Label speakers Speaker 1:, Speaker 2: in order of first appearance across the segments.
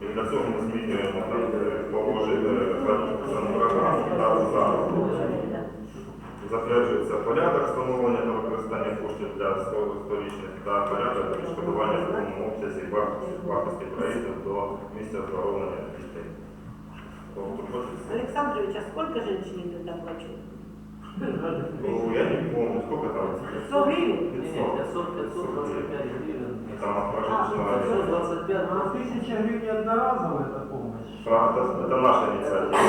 Speaker 1: І для цього ми змінюємо е, положення е, програму та заходу. Затверджується порядок встановлення та використання коштів для сторічних та порядок відшкодування в повному обсязі вартості проєктів до місця здоровлення дітей. Тобто,
Speaker 2: Александрович, а сколько женщин идет оплачивать?
Speaker 1: Ну, я не помню, сколько там?
Speaker 2: 100 гривен?
Speaker 3: Ні, 500, 525 гривень.
Speaker 1: Там
Speaker 2: А,
Speaker 1: отражено.
Speaker 3: 525
Speaker 4: А тысяча гривен одноразовая эта помощь?
Speaker 1: Правда, это наша инициатива.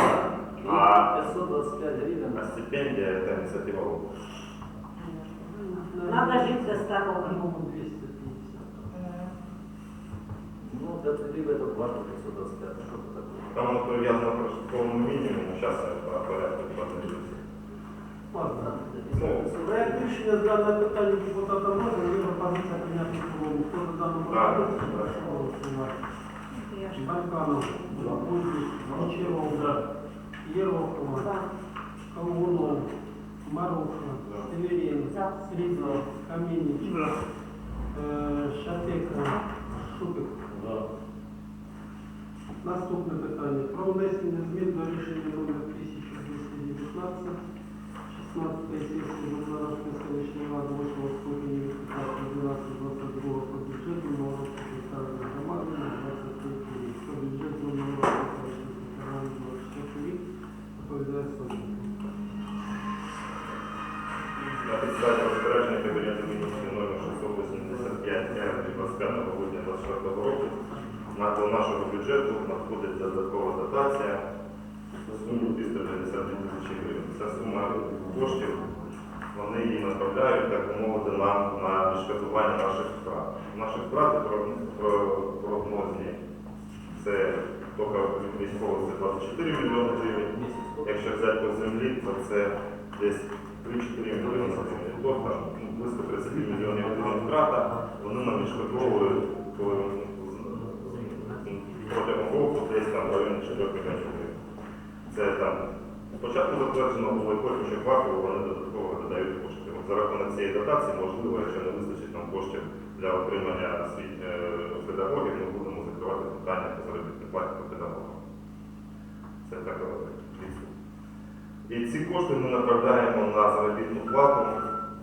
Speaker 1: А,
Speaker 3: 525 гривень.
Speaker 1: а стипендия это инициатива ГОК.
Speaker 2: Надо жить за здоровьем.
Speaker 4: По-моему, 250.
Speaker 3: Ну, для потрібно це плата 525. Що це таке?
Speaker 1: Там оно привязано к школьному минимуму, сейчас я по порядку подивлюсь.
Speaker 4: Ладно.
Speaker 1: Ну,
Speaker 4: Проект рішення з даного питання депутата може, є пропозиція прийняти в цілому. Хто за дану пропозицію, прошу голосувати. Каменич, е, Шатека, Шупик. Наступне питання. Про внесення змін до рішення номер 1219
Speaker 1: до нашого бюджету надходить додаткова дотація на суму 352 тисячі гривень. Ця сума коштів вони її направляють, так мовити, нам на відшкодування наших втрат. Наші втрати про- про- прогнозні це тільки від військових це 24 мільйони гривень. Якщо взяти по землі, то це десь 3-4 мільйони гривень. Тобто ну, близько 30 мільйонів гривень втрата, вони нам відшкодовують протягом року десь там в районі 4 мільйонів. Це там спочатку затверджено було і потім ще кварталу вони додатково додають кошти. От за рахунок цієї дотації, можливо, якщо не вистачить нам коштів для отримання е, педагогів, ми будемо закривати питання по заробітній платі по педагогам. Це так відступ. І ці кошти ми направляємо на заробітну плату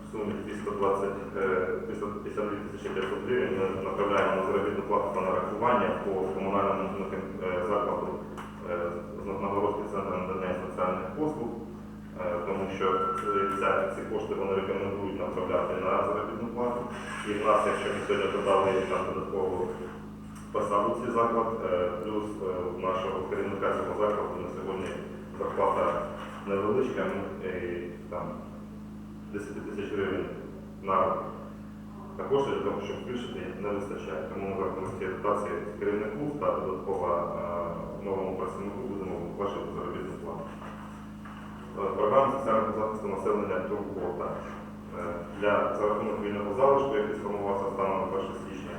Speaker 1: в сумі 220, е, 352 тисячі 500 гривень. Ми направляємо на заробітну плату по нарахування по комунальному е, закладу е, з центр надання соціальних послуг, е, тому що ці- ці кошти вони рекомендують направляти на заробітну плату. І в нас, якщо ми сьогодні додали там додаткову посаду цей заклад, е, плюс у нашого керівника цього закладу на сьогодні зарплата невеличка, там 10 тисяч гривень на також для того, щоб збільшити, не вистачає. Тому ми цієї дотації керівнику та додатково е, новому працівнику будемо виплачувати заробітну плату. Е, Програма соціального захисту населення турбота Е, для за рахунок вільного залишку, який сформувався станом на 1 січня.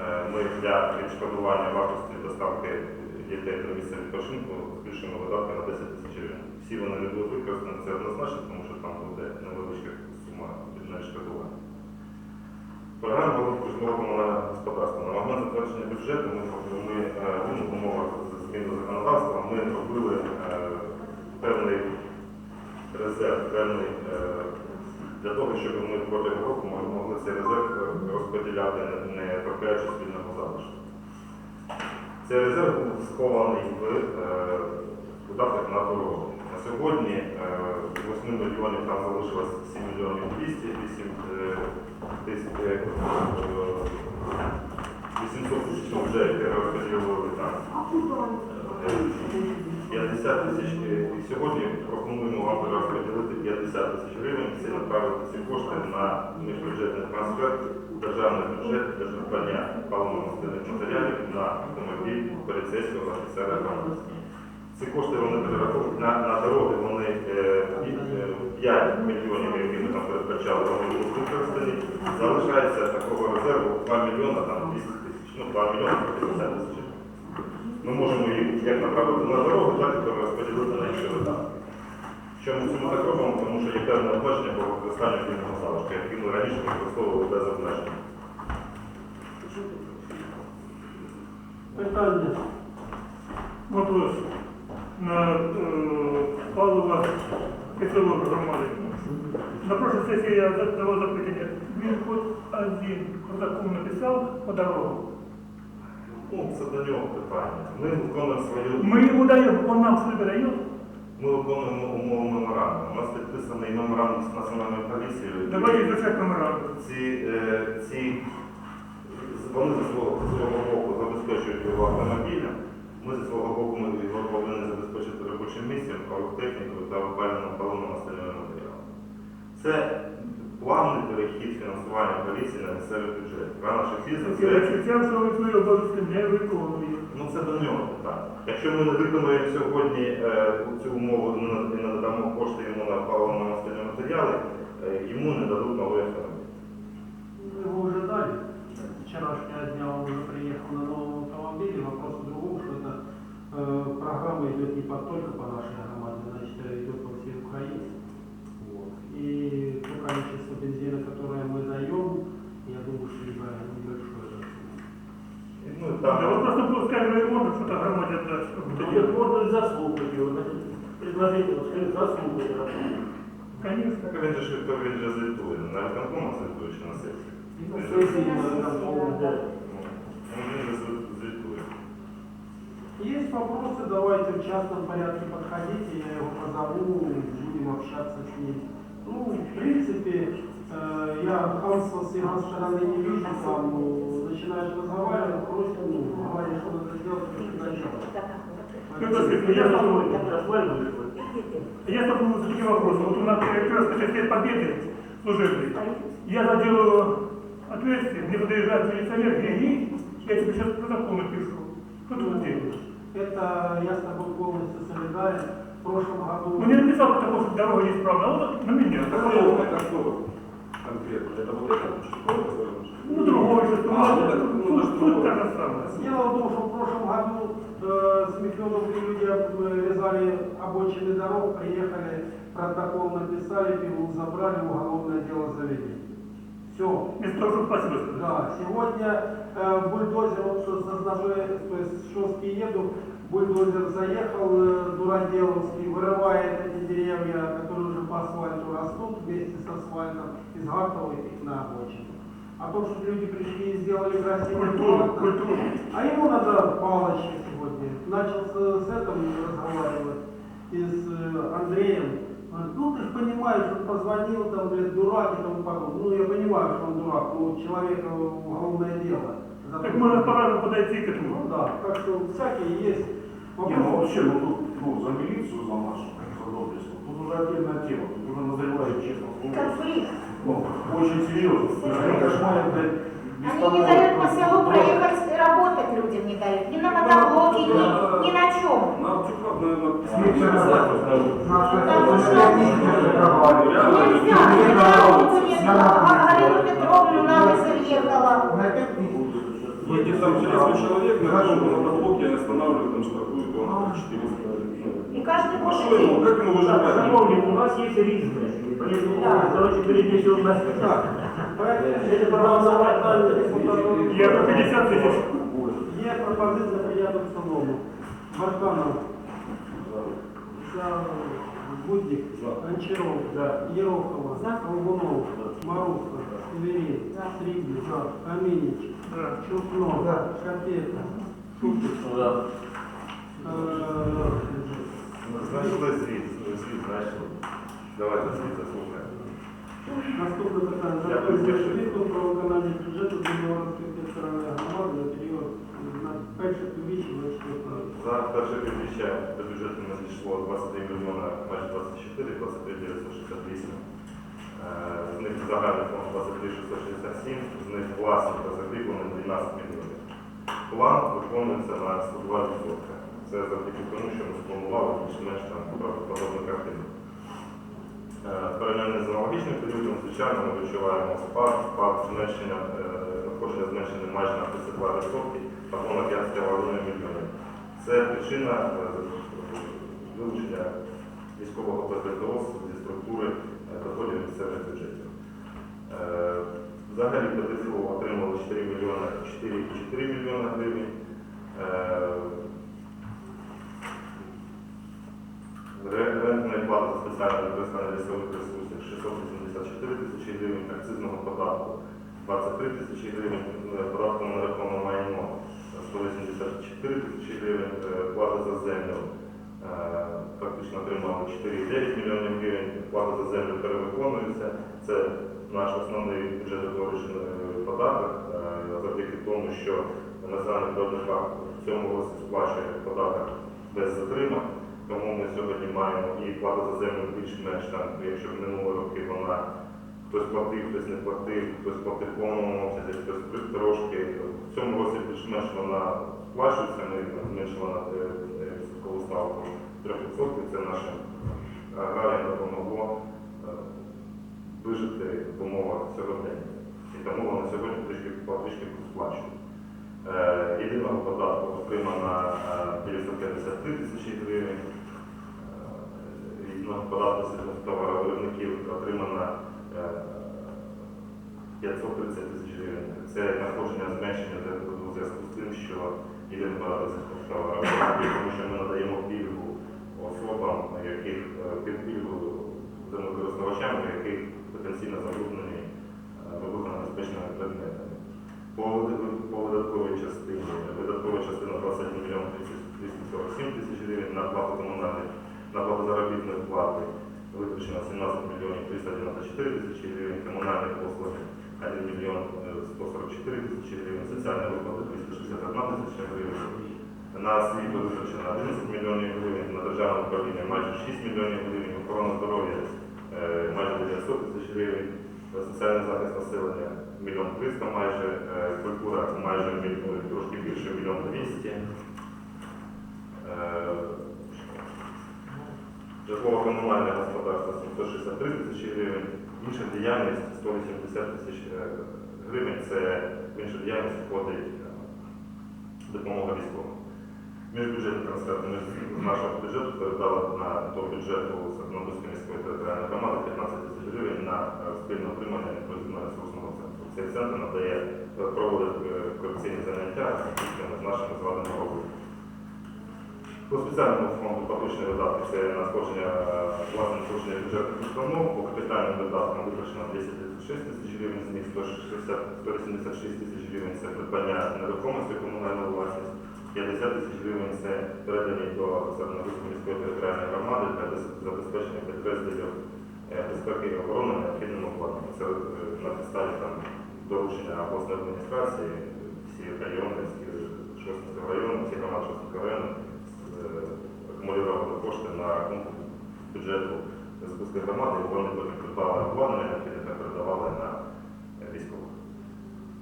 Speaker 1: Е, Ми для відшкодування вартості доставки дітей до місця відпочинку збільшуємо видатки на 10 тисяч гривень. Всі вони не будуть використані, це однозначно, тому що там буде невеличка сума відшкодування. Програма розвитку житлового комунального господарства. На момент затвердження бюджету ми, ми е, в умовах змін до законодавства ми робили е, певний резерв, певний е, для того, щоб ми протягом року могли цей резерв розподіляти, не, торкаючи спільного залишку. Цей резерв був схований в видатках на дорогу. На сьогодні е, 8 мільйонів там залишилось 7 мільйонів 200, 8 е, тисяч, е, 800 тисяч вже розподілили там. Е, 50 тисяч. е, І сьогодні пропонуємо вам розподілити 50 тисяч гривень, всі направити ці кошти на міжбюджетний трансфер державний бюджет для придбання паливно-мастильних матеріалів на автомобіль поліцейського офіцера громади. Ці кошти вони перераховують на, на дороги, вони е, і, е, 5 мільйонів, які ми там передбачали, вони будуть використані. Залишається такого резерву 2 мільйона, там 200 тисяч, ну 2 мільйони 50 тисяч. Ми можемо їх як направити на дорогу, так і перерозподілити на інші видатки. Чому ми так робимо? Тому що є певне обмеження по використанню вільного залишку, які ми раніше використовували без обмежень.
Speaker 4: Питання?
Speaker 5: Вопрос на паливо киселок громади. На прошлой сессии я задавал запитание. Він хоч один протокол написав по дорогу.
Speaker 1: Ну, це до нього питання. Ми виконуємо свою
Speaker 5: Мы ему даем, он нам что дает.
Speaker 1: Ми виконуємо умови меморандуму. У нас підписаний меморандум з національною поліцією.
Speaker 5: Давайте изучать меморандум.
Speaker 1: Ці, е, ці вони зі свого, зі свого боку забезпечують його автомобілем. Ми зі свого боку ми його повинні забезпечити робочим місцем, технікою та опальним паливом остальними матеріалами. Це плавний перехід фінансування поліції на місцевий бюджет. Рано чи пізно
Speaker 5: Я
Speaker 1: це
Speaker 5: відчуття, що ви свої обов'язки не виконуєте.
Speaker 1: Ну це до нього питання. Якщо ми не виконуємо сьогодні е, цю умову і не- і не надамо кошти йому на паливно-мастильні матеріали, е, йому не дадуть новий автомобіль.
Speaker 4: Мы его уже дали. Вчерашнего дня он уже приехал на новом автомобиле. Вопрос в другом, что эта э, программа идет не по- только по нашей количество бензина, которое мы даем, я думаю, что небо- небольшое. да.
Speaker 1: І, Ну,
Speaker 5: Да
Speaker 1: там,
Speaker 5: вы просто пускай ремонт, что-то громаде дальше.
Speaker 3: Ну, можно заслухать его, значит, предложить ему, скажи, заслухать работу.
Speaker 5: Конечно.
Speaker 1: так він же ж він же звітує, на виконкому звітує чи на сесії.
Speaker 4: И на
Speaker 1: Він же-
Speaker 4: сессии мы там полный
Speaker 3: Да.
Speaker 1: Ну, Він же зві- звітує.
Speaker 4: Есть вопросы, давайте в частном порядке подходите, я его позову, будем общаться с ним. Ну, в принципе, э, я хамства с его стороны не вижу, там, ну, начинаешь разговаривать, просит, ну, говоришь, что надо сделать, делать.
Speaker 5: Ну, есть, я
Speaker 3: вышло.
Speaker 5: Я столкнулся с таким вопросом. Вот у нас как раз свет победы служебный. Я задел отверстие, мне подъезжает милиционер, я ей, я тебе сейчас протокол напишу. Что ты тут делаешь?
Speaker 4: Это я с тобой полностью солидарен. Прошлом году...
Speaker 5: Мне написал протокол, что дорога неисправна, а он на меня.
Speaker 6: Это это что конкретно? Это вот это?
Speaker 5: Ну, другой же,
Speaker 6: А, ну, ну,
Speaker 5: ну, суть
Speaker 6: ну,
Speaker 5: та же самая.
Speaker 4: Дело в том, что в прошлом году э, с Михайловкой люди э, резали обочины дорог, приехали, протокол написали, пилу забрали, уголовное дело завели. Все.
Speaker 5: Вместо того, чтобы спасибо сказать.
Speaker 4: Да, сегодня э, бульдозер, вот что с ножи, то есть с Шостки еду, бульдозер заехал, э, Дураделовский, вырывает эти деревья, которые уже по асфальту растут вместе с асфальтом, изгартывает их на обочину. А то, что люди пришли и сделали красивый город, а ему надо палочки сегодня. Начал с, с этим разговаривать и с э, Андреем. Говорит, ну ты же понимаешь, он позвонил, там, блядь, дурак и тому подобное. Ну я понимаю, что он дурак, но у человека уголовное дело.
Speaker 5: Так можно по-разному подойти к этому.
Speaker 4: Да, так что всякие есть.
Speaker 6: Не, ну вообще, ну тут, ну, за милицию, за нашу, за доблестную, тут уже отдельная тема, тут уже назревает, честно слово.
Speaker 2: Конфликт.
Speaker 6: Ну, очень серьезно. Они кошмарят, блядь,
Speaker 7: Они
Speaker 6: того,
Speaker 7: не дают по
Speaker 6: как
Speaker 7: селу проехать, работать людям не дают. Ни на мотоблоке, ни, ни на чем.
Speaker 6: На Артюках, наверное,
Speaker 7: Потому что нельзя. Вчера утром Галину Петровну на мысль ехала.
Speaker 6: Едет там через человек, на каком-то мотоблоке останавливают, там штрафуют, он 400.
Speaker 7: И каждый
Speaker 6: А что
Speaker 7: может
Speaker 6: ему, как ему выживать?
Speaker 3: Шановні, у нас є різне. Поэтому,
Speaker 7: Да.
Speaker 3: давайте перейдем у нас.
Speaker 4: Так, поэтому
Speaker 3: Это проголосовать депутатов.
Speaker 5: Я по 50 тысяч.
Speaker 4: Є пропозиція прийняти в цілому. Марканов, за Будник, Гончаров, Ерохова, Колгунов, Маруска, Северин, Стригли, Каменич,
Speaker 5: Да.
Speaker 4: Чуркнов, Шапета, Шутик, э,
Speaker 1: Знайшли звіт, звіт знайшли. Давайте звіт заслухаємо.
Speaker 4: Наступне питання.
Speaker 1: Я підпишу.
Speaker 4: Звіту про виконання бюджету Дніпровської територіальної громади на період на перше півріччя 24
Speaker 1: За перше півріччя до бюджету надійшло 23 мільйона, майже 24, 23 968. Е, З них загальний фонд 23 667, з них власник та закріплений 12 мільйонів. План виконується на 102%. Це завдяки тому, що ми спланували більш-менш там подобну картину. Е, з аналогічним періодом, звичайно, ми відчуваємо спад, спад зменшення, е, надходження зменшення майже на 32%, або на 5,5 мільйонів. Це причина вилучення військового безпеководства зі структури доходів місцевих бюджетів. Е, взагалі ПДФО отримали 4 мільйона 4,4 мільйони гривень. Е, Рентна плата спеціального використання лісових ресурсів 684 тисячі гривень, акцизного податку 23 тисячі гривень, податку на нерухоме майно 184 тисячі гривень, е, плата за отримали 4,9 мільйонів гривень, плата за землю перевиконується. Це наш основний бюджетоутворюючий е, податок, е, завдяки тому, що Національний парк в цьому році сплачує податок без затримок. Тому ми сьогодні маємо і плата за землю більш-менш там, якщо в минулі роки вона хтось платив, хтось не платив, хтось платив повному обсязі, хтось трошки. В цьому році більш-менш вона сплачується, ми зменшили на е, е, відсоткову ставку 3%. Це нашим аграріям допомогло е, вижити в умовах сьогодення. І тому вони сьогодні трішки трішки сплачують. Е, Єдиного податку отримано е, 953 тисячі гривень. Е, Єдиного податку товаровиробників отримано е, 530 тисяч гривень. Це надходження зменшення у зв'язку з тим, що єдиний податок товаровиробників, тому що ми надаємо пільгу особам, яких е, пільгу у яких потенційно забруднені е, вибухонебезпечними предметами. По, видатковій частині, видаткова частина 21 мільйон 247 тисяч гривень на плату комунальних, на плату заробітної плати витрачено 17 мільйонів 394 тисячі гривень, комунальні послуги 1 мільйон е, 144 тисячі гривень, соціальні виплати 261 тисяча гривень. На освіту витрачено 11 мільйонів гривень, на державне управління майже 6 мільйонів гривень, охорона здоров'я е, майже 900 тисяч гривень, соціальний захист населення мільйон 300 майже, е, культура майже мільйон, трошки більше мільйон 200. Е, Житлово-комунальне господарство 763 тисячі гривень, інша діяльність 180 тисяч гривень. Це в іншу діяльність входить допомога військовим. Міжбюджетні трансферти ми з нашого бюджету передали на до бюджету Сакнобузької міської територіальної громади 15 тисяч гривень на е, спільне отримання інклюзивно-ресурсного центру. Цей центр надає е, проводить е, корупційні заняття з нашими званими робами. По спеціальному фонду поточні видатки це надходження е, власне надходження бюджетних установ, по капітальним видаткам витрачено 236 тисяч гривень, з них 186 тисяч гривень це придбання нерухомості комунальної власності, 50 тисяч гривень це передані до Северногорської міської територіальної громади для забезпечення е, безпеки і оборони необхідним обладнанням. Це е, на підставі там доручення обласної адміністрації, всі райони, Шостинського району, всі громади Шостинського району е, акумулювали кошти на рахунку бюджету Збузької громади, вони потім придбали обладнання, яке тепер передавали на е, військових.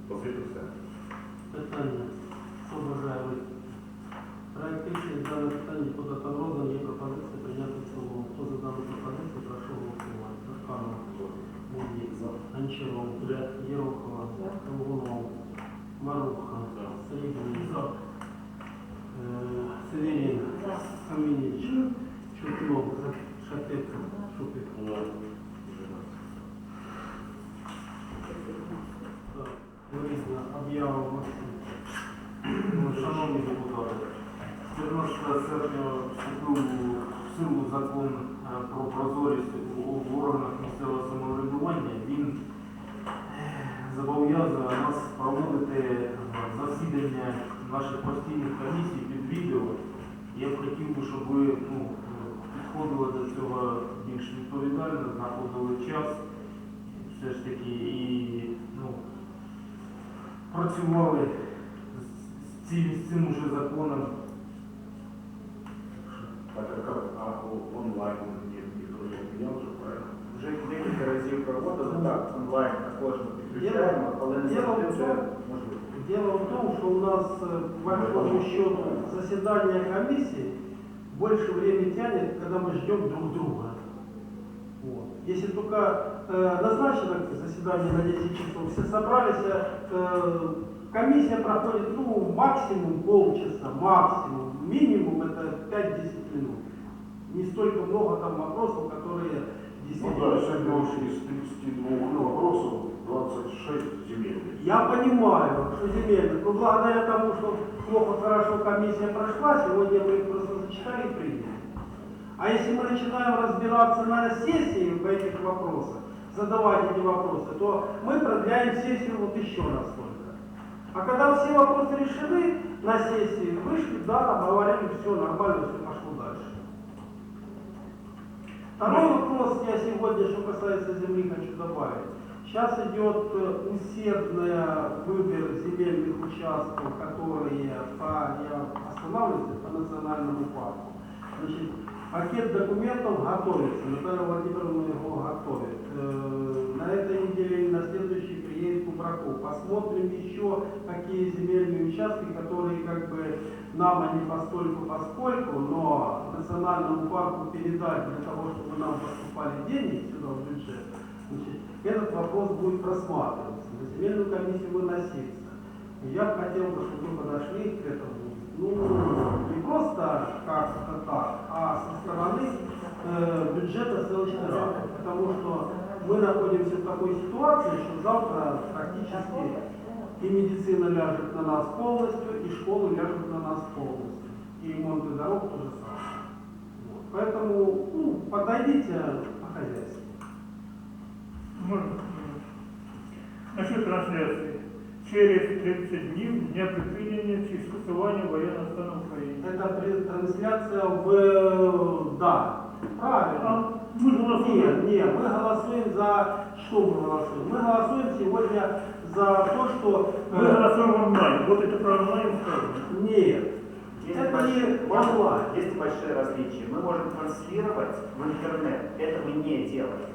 Speaker 1: По світу все.
Speaker 4: Питання. Хто бажає вийти? Проект рішення дане питання подати роздані. Є пропозиція прийняти в цілому. Хто за дану пропозицію, прошу голосувати. Захаров, Будник, Анчаров, Єрохова, Колгунов, Маруха, Срібний, е, Сирень, Камініч, Чутлов, Шапець, Шупик. Так, Лариса, об'ява Максим.
Speaker 6: Ну, Шановні депутати, 14 серпня вступив в силу закон е, про прозорість у органах місцевого самоврядування. Він е, зобов'язує нас проводити е, засідання наших постійних комісій під відео. Я б хотів би, щоб ви ну, підходили до цього більш відповідально, знаходили час все ж таки і ну, працювали з цим, з цим уже законом.
Speaker 8: как а, о- онлайн ніхто не міняв вже правильно?
Speaker 9: Вже декілька разів проводили, так, онлайн також ми підключаємо, але не
Speaker 4: Діло
Speaker 9: завжди
Speaker 4: в
Speaker 9: це
Speaker 4: тому-
Speaker 9: можливо.
Speaker 4: Дело в том, что у нас, э, по большому счету, заседание комиссии больше времени тянет, когда мы ждем друг друга. Вот. Если только э, назначено заседание на 10 часов, все собрались, э, комиссия проходит ну, максимум полчаса, максимум, минимум это 5-10 минут. не столько много там вопросов, которые
Speaker 6: Ну
Speaker 4: действительно...
Speaker 6: да, сегодня уж из 32 вопросов 26 земельных.
Speaker 4: Я понимаю, что земельных, но благодаря тому, что плохо хорошо комиссия прошла, сегодня мы их просто зачитали и приняли. А если мы начинаем разбираться на сессии в этих вопросах, задавать эти вопросы, то мы продляем сессию вот еще настолько. А когда все вопросы решены, на сессии вышли, да, обговорили, все нормально, все. Второй вопрос я сегодня, что касается земли, хочу добавить. Сейчас идет э, усердный выбор земельных участков, которые по, я останавливаюсь по национальному парку. Значит, пакет документов готовится, Наталья Владимировна его готовит. Э, На этой неделе и на следующей приедет Кубраков. Посмотрим еще, какие земельные участки, которые как бы нам они постольку поскольку, но национальному парку передать для того, чтобы нам поступали деньги сюда в бюджет, значит, этот вопрос будет просматриваться, на земельную комиссию выноситься. И я хотел бы, чтобы мы подошли к этому, ну, не просто как-то так, а со стороны э, бюджета селищной рады. Потому что мы находимся в такой ситуации, что завтра практически и медицина ляжет на нас полностью, и школы ляжут на нас полностью. И ремонт и дорог то же самое. Вот. Поэтому ну, подойдите по-хозяйски.
Speaker 5: Можно? Насчет трансляции. Через 30 днів дня припинення чи скасування воєнного стану в Україні.
Speaker 4: Это при- трансляция в... Да, правильно.
Speaker 5: А ми ж
Speaker 4: Нет,
Speaker 5: голосуємо.
Speaker 4: нет, мы голосуем за... Что мы голосуем? Мы голосуем сегодня за то, что...
Speaker 5: Ми
Speaker 4: э,
Speaker 5: голосуємо онлайн. Вот это про онлайн сказано.
Speaker 4: Нет,
Speaker 9: Есть,
Speaker 4: это
Speaker 9: большие,
Speaker 4: не
Speaker 9: можно-
Speaker 4: онлайн.
Speaker 9: есть большие различия. Мы можем транслировать в интернет, это мы не делаем.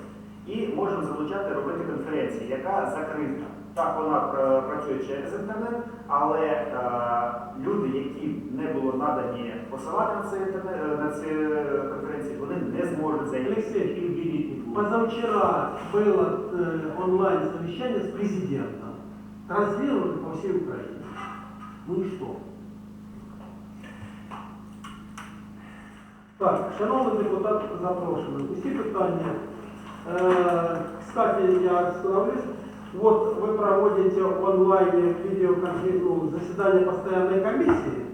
Speaker 9: І можемо залучати робити конференції, яка закрита. Так, вона е, працює через інтернет, але е, люди, які не було надані посилання на цей інтернет е, на ці конференції, вони не зможуть зайти.
Speaker 4: Алексей,
Speaker 9: і біліт не буде.
Speaker 4: Позавчера было э, онлайн-совещание с президентом. Транслировали по всей Украине. Ну и что? Так, шановний депутат запрошений. Усі питання. Э, кстати, я остановлюсь. Вот вы проводите в онлайне видеоконференцию заседание постоянной комиссии.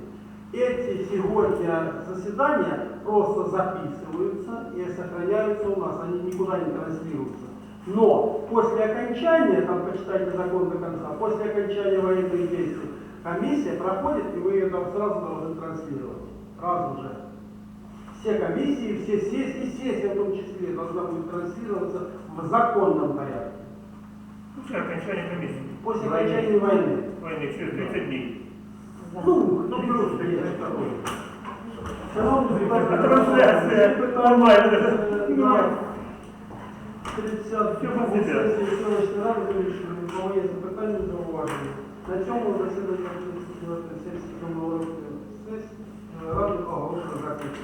Speaker 4: Эти сегодня заседания просто записываются и сохраняются у нас, они никуда не транслируются. Но после окончания, там почитайте закон до конца, после окончания военных действий комиссия проходит, и вы ее там сразу должны транслировать. Сразу же. Все комиссии, все сессии, и сессия в том числе должна будет транслироваться в законном порядке.
Speaker 5: Після окончання комісії.
Speaker 4: После окончания войны.
Speaker 5: Війни через 30 днів.
Speaker 4: Ну, ну плюс есть такой. Шановні депутати,
Speaker 5: 37
Speaker 4: сесії селищної ради вирішили, у кого є запитання зауваження. На цьому засідання сесії е, ради оголошено закрито.